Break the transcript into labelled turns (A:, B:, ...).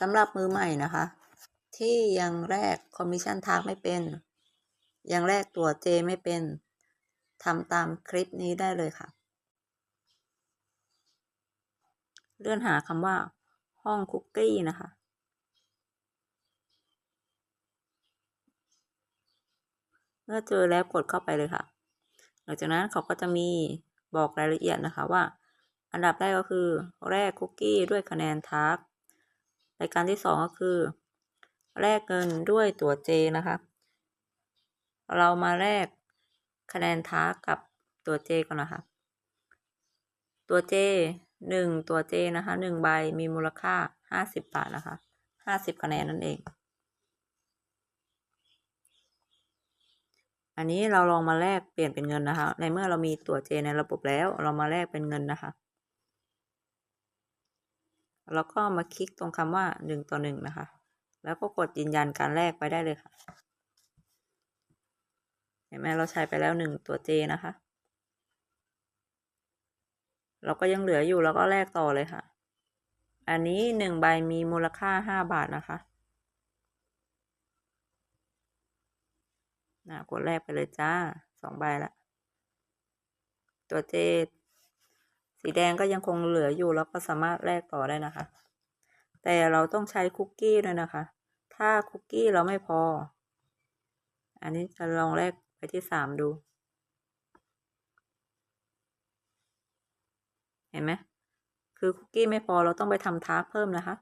A: สำหรับมือใหม่นะคะ ที่ยังแรกคอมมิชชั่นทาร์กไม่เป็น ยังแรกตัวเจไม่เป็นทำตามคลิปนี้ได้เลยค่ะ เลื่อนหาคำว่า ห้องคุกกี้นะคะเมื่อเจอแล้วกดเข้าไปเลยค่ะ หลังจากนั้นเขาก็จะมีบอกรายละเอียดนะคะว่า อันดับแรกก็คือ แรกคุกกี้ด้วยคะแนนทาร์ก รายการที่สองก็คือแลกเงินด้วยตัวเจนะคะ เรามาแลกคะแนนท้ากกับตัวเจก่อนนะคะ ตัวเจหนึ่งตัวเจนะคะหนึ่งใบมีมูลค่าห้าสิบบาทนะคะห้าสิบคะแนนนั่นเอง อันนี้เราลองมาแลกเปลี่ยนเป็นเงินนะคะ ในเมื่อเรามีตัวเจในระบบแล้ว เรามาแลกเป็นเงินนะคะ แล้วก็มาคลิกตรงคำว่าหนึ่งต่อหนึ่งนะคะ แล้วก็กดยืนยันการแลกไปได้เลยค่ะ เห็นไหมเราใช้ไปแล้วหนึ่งตัวเจนะคะ เราก็ยังเหลืออยู่แล้วก็แลกต่อเลยค่ะ อันนี้หนึ่งใบมีมูลค่าห้าบาทนะคะนะกดแรกไปเลยจ้าสองใบละ ตัวเจ สีแดงก็ยังคงเหลืออยู่แล้วก็สามารถแลกต่อได้นะคะ แต่เราต้องใช้คุกกี้ด้วยนะคะ ถ้าคุกกี้เราไม่พอ อันนี้จะลองแลกไปที่สามดู เห็นไหมคือคุกกี้ไม่พอเราต้องไปทำทาร์กเพิ่มนะคะ